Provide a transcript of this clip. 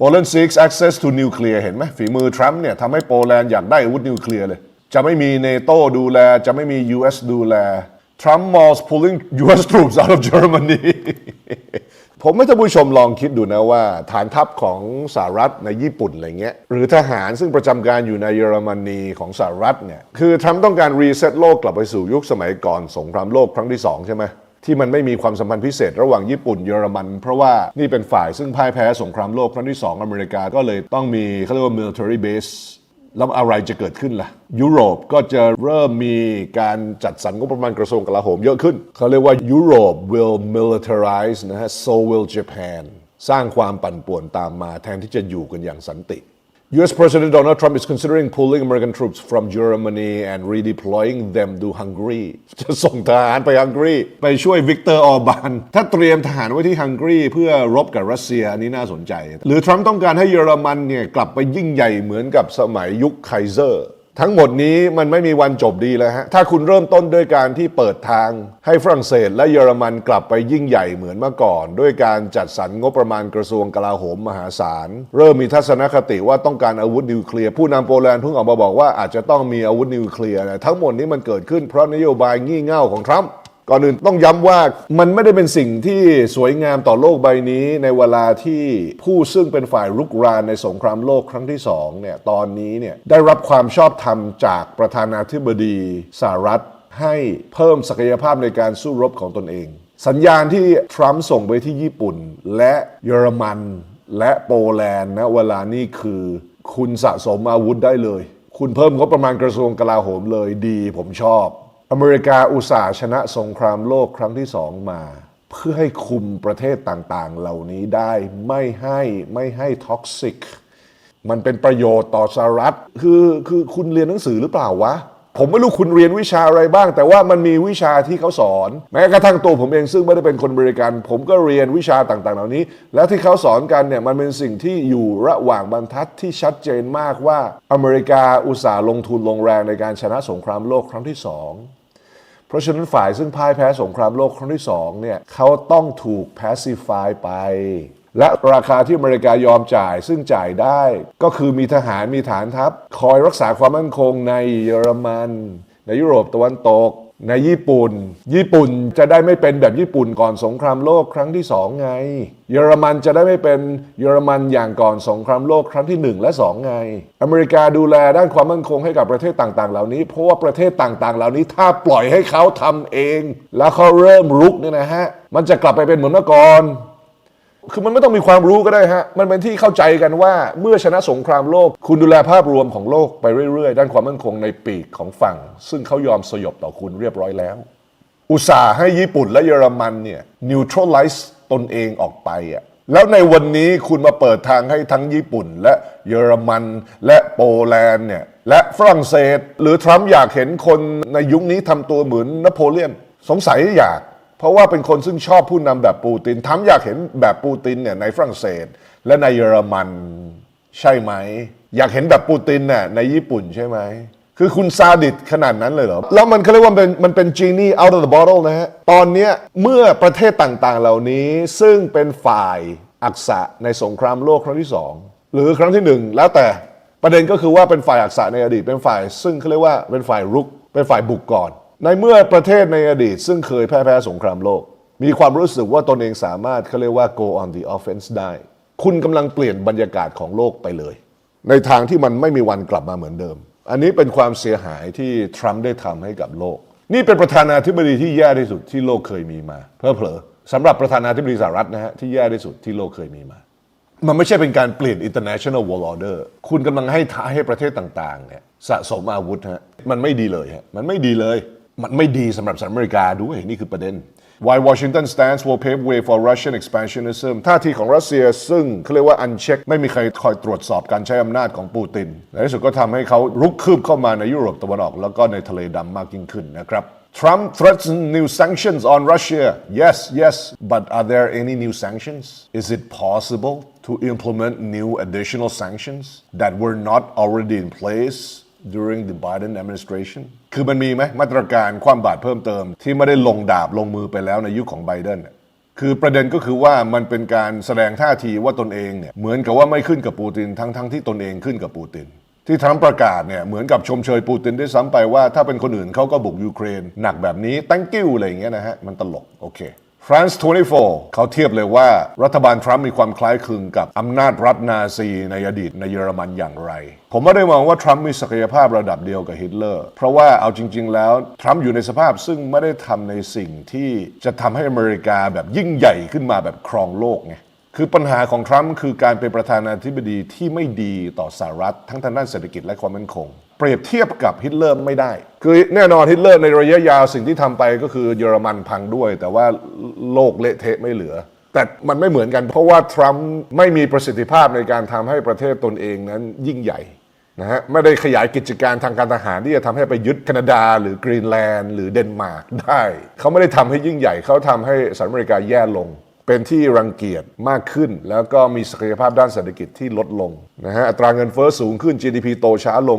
Poland seeks access to nuclear เห็นไหมฝีมือทรัมป์เนี่ยทำให้โปแลนด์อยากได้อาวุธนิวเคลียร์เลย จะไม่มีเนโตดูแล จะไม่มี US ดูแล Trump malls pulling US troops out of Germany ผมให้ท่านผู้ชมลองคิดดูนะว่า ฐานทัพของสหรัฐในญี่ปุ่นอะไรเงี้ยหรือทหารซึ่งประจำการอยู่ในเยอรมนีของสหรัฐเนี่ยคือทรัมป์ต้องการรีเซ็ตโลกกลับไปสู่ยุคสมัยก่อนสงครามโลกครั้งที่สองใช่ไหม ที่มันไม่มีความสัมพันธ์พิเศษระหว่างญี่ปุ่นเยอรมัน เพราะว่านี่เป็นฝ่ายซึ่งพ่ายแพ้สงครามโลกครั้งที่ 2 อเมริกาก็เลยต้องมีเขาเรียกว่า military base แล้วอะไรจะเกิดขึ้นล่ะ ยุโรปก็จะเริ่มมีการจัดสรรงบประมาณกระทรวงกลาโหมเยอะขึ้น เขาเรียกว่ายุโรป will militarize นะฮะ so will Japan สร้างความปั่นป่วนตามมาแทนที่จะอยู่กันอย่างสันติ U.S. President Donald Trump is considering pulling American troops from Germany and redeploying them to Hungary จะส่งทหารไปฮังการีไปช่วยวิกเตอร์ออร์บานถ้าเตรียมทหารไว้ที่ฮังการีเพื่อรบกับรัสเซียอันนี้น่าสนใจ หรือทรัมป์ต้องการให้เยอรมันเนี่ยกลับไปยิ่งใหญ่เหมือนกับสมัยยุคไคเซอร์ ทั้งหมดนี้มันไม่มีวันจบดีแล้วฮะ ถ้าคุณเริ่มต้นด้วยการที่เปิดทาง ให้ฝรั่งเศสและเยอรมันกลับไปยิ่งใหญ่เหมือนเมื่อก่อน ด้วยการจัดสรรงบประมาณกระทรวงกลาโหมมหาศาล เริ่มมีทัศนคติว่าต้องการอาวุธนิวเคลียร์ ผู้นำโปแลนด์เพิ่งออกมาบอกว่าอาจจะต้องมีอาวุธนิวเคลียร์นะทั้งหมดนี้มันเกิดขึ้นเพราะนโยบายงี่เง่าของทรัมป์ ก่อนอื่นต้องย้ำว่ามันไม่ได้เป็นสิ่งที่สวยงามต่อโลกใบนี้ในเวลาที่ผู้ซึ่งเป็นฝ่ายรุกรานในสงครามโลกครั้งที่สองเนี่ยตอนนี้เนี่ยได้รับความชอบธรรมจากประธานาธิบดีสหรัฐ ให้เพิ่มศักยภาพในการสู้รบของตนเอง สัญญาณที่ทรัมป์ส่งไปที่ญี่ปุ่น และเยอรมันและโปแลนด์นะเวลานี้คือ คุณสะสมอาวุธได้เลย คุณเพิ่มงบประมาณกระทรวงกลาโหมเลยดี ผมชอบ อเมริกาอุตส่าห์ชนะสงครามโลกครั้งที่สองมา เพื่อให้คุมประเทศต่างๆ เหล่านี้ได้ไม่ให้ไม่ให้ท็อกซิก มันเป็นประโยชน์ต่อสหรัฐคือคือคุณเรียนหนังสือหรือเปล่าวะ ผมไม่รู้คุณเรียนวิชาอะไรบ้าง แต่ว่ามันมีวิชาที่เขาสอน แม้กระทั่งตัวผมเองซึ่งไม่ได้เป็นคนบริการ ผมก็เรียนวิชาต่างๆ เหล่านี้ แล้วที่เขาสอนกันเนี่ยมันเป็นสิ่งที่อยู่ระหว่างบรรทัดที่ชัดเจนมากว่าอเมริกาอุตสาห์ลงทุนลงแรงในการชนะสงครามโลกครั้งที่สองเพราะฉะนั้นฝ่ายซึ่งพ่ายแพ้สงครามโลกครั้งที่สองเนี่ยเขาต้องถูก pacify ไป และราคาที่อเมริกายอมจ่ายซึ่งจ่ายได้ ก็คือมีทหารมีฐานทัพ คอยรักษาความมั่นคงในเยอรมัน ในยุโรปตะวันตก ในญี่ปุ่น ญี่ปุ่นจะได้ไม่เป็นแบบญี่ปุ่นก่อนสงครามโลกครั้งที่สองไง เยอรมันจะได้ไม่เป็นเยอรมันอย่างก่อนสงครามโลกครั้งที่หนึ่งและสองไง อเมริกาดูแลด้านความมั่นคงให้กับประเทศต่างๆ เหล่านี้ เพราะว่าประเทศต่างๆ เหล่านี้ถ้าปล่อยให้เขาทำเอง แล้วเขาเริ่มรุกเนี่ยนะฮะมันจะกลับไปเป็นเหมือนเมื่อก่อน คือมันไม่ต้องมีความรู้ก็ได้ฮะ มันเป็นที่เข้าใจกันว่าเมื่อชนะสงครามโลก คุณดูแลภาพรวมของโลกไปเรื่อยๆ ด้านความมั่นคงในปีกของฝั่ง ซึ่งเขายอมสยบต่อคุณเรียบร้อยแล้ว อุตส่าห์ให้ญี่ปุ่นและเยอรมันเนี่ย neutralize ตนเองออกไปอะแล้วในวันนี้คุณมาเปิดทางให้ทั้งญี่ปุ่น และเยอรมัน และโปแลนด์เนี่ยและฝรั่งเศส หรือทรัมป์อยากเห็นคนในยุคนี้ทำตัวเหมือนนโปเลียน สงสัยอยาก ราะว่าเป็นคนซึ่งชอบผู้นำแบบปูตินทำอยากเห็นแบบปูตินเนี่ยในฝรั่งเศส และในเยอรมันใช่ไหม อยากเห็นแบบปูตินน่ะในญี่ปุ่นใช่ไหม คือคุณซาดิสขนาดนั้นเลยเหรอ แล้วมันเขาเรียกว่ามันเป็นมันเป็นจีนี่ out of the bottle นะฮะ ตอนนี้เมื่อประเทศต่างๆ เหล่านี้ซึ่งเป็นฝ่ายอักษะในสงครามโลกครั้งที่สองหรือครั้งที่หนึ่งแล้วแต่ประเด็นก็คือว่าเป็นฝ่ายอักษะในอดีตเป็นฝ่าย ซึ่งเขาเรียกว่าเป็นฝ่ายรุก เป็นฝ่ายบุกก่อน ในเมื่อประเทศในอดีต ซึ่งเคยแพ้แพ้สงครามโลก มีความรู้สึกว่าตนเองสามารถเขาเรียกว่า go on the offense ได้ คุณกำลังเปลี่ยนบรรยากาศของโลกไปเลย ในทางที่มันไม่มีวันกลับมาเหมือนเดิม อันนี้เป็นความเสียหายที่ทรัมป์ได้ทำให้กับโลก นี่เป็นประธานาธิบดีที่แย่ที่สุดที่โลกเคยมีมา เพอเพลอสำหรับประธานาธิบดีสหรัฐนะฮะที่แย่ที่สุดที่โลกเคยมีมา มันไม่ใช่เป็นการเปลี่ยน international world order คุณกำลังให้ท้าให้ประเทศต่างๆเนี่ยสะสมอาวุธฮะมันไม่ดีเลยฮะมันไม่ดีเลย มันไม่ดีสำหรับสหรัฐอเมริกาด้วยนี่คือประเด็น Why Washington stance will pave way for Russian expansionism ท่าทีของรัสเซียซึ่งเขาเรียกว่าอันเช็ค ไม่มีใครคอยตรวจสอบการใช้อำนาจของปูตินในที่สุดก็ทำให้เขารุกคืบเข้ามาในยุโรปตะวันออกแล้วก็ในทะเลดำมากยิ่งขึ้นนะครับ Trump threatens new sanctions on Russia. Yes, yes, but are there any new sanctions? Is it possible to implement new additional sanctions that were not already in place during the Biden administration? คือมันมีไหมมาตรการความบาดเพิ่มเติม ที่ไม่ได้ลงดาบลงมือไปแล้วในยุคของไบเดนน่ะคือประเด็นก็คือว่ามันเป็นการแสดงท่าทีว่าตนเองเนี่ยเหมือนกับว่าไม่ขึ้นกับปูตินทั้งทั้งที่ตนเองขึ้นกับปูติน ที่ทรัมป์ประกาศเนี่ยเหมือนกับชมเชยปูตินด้วยซ้ำไปว่าถ้าเป็นคนอื่นเขาก็บุกยูเครน หนักแบบนี้ thank you อะไรอย่างเงี้ยนะฮะมันตลกโอเค France 24 เขาเทียบเลยว่ารัฐบาลทรัมป์มีความคล้ายคลึงกับอำนาจรัฐนาซีในอดีตในเยอรมันอย่างไร ผมไม่ได้มองว่าทรัมป์มีศักยภาพระดับเดียวกับฮิตเลอร์ เพราะว่าเอาจริง ๆ แล้ว ทรัมป์อยู่ในสภาพซึ่งไม่ได้ทำในสิ่งที่จะทำให้อเมริกาแบบยิ่งใหญ่ขึ้นมาแบบครองโลกไงคือปัญหาของทรัมป์คือการเป็นประธานาธิบดีที่ไม่ดีต่อสหรัฐทั้งทางด้านเศรษฐกิจและความมั่นคง เปรียบเทียบกับฮิตเลอร์ไม่ได้ คือแน่นอนฮิตเลอร์ในระยะยาวสิ่งที่ทำไปก็คือเยอรมันพังด้วย แต่ว่าโลกเละเทะไม่เหลือ แต่มันไม่เหมือนกัน เพราะว่าทรัมป์ไม่มีประสิทธิภาพในการทำให้ประเทศตนเองนั้นยิ่งใหญ่นะฮะไม่ได้ขยายกิจการทางการทหารที่จะทำให้ไปยึดแคนาดา หรือกรีนแลนด์ หรือเดนมาร์กได้ เขาไม่ได้ทำให้ยิ่งใหญ่เขาทำให้สหรัฐอเมริกาแย่ลง เป็นที่รังเกียจมากขึ้น แล้วก็มีศักยภาพด้านเศรษฐกิจที่ลดลงนะฮะอัตราเงินเฟ้อสูงขึ้น GDP โตช้าลง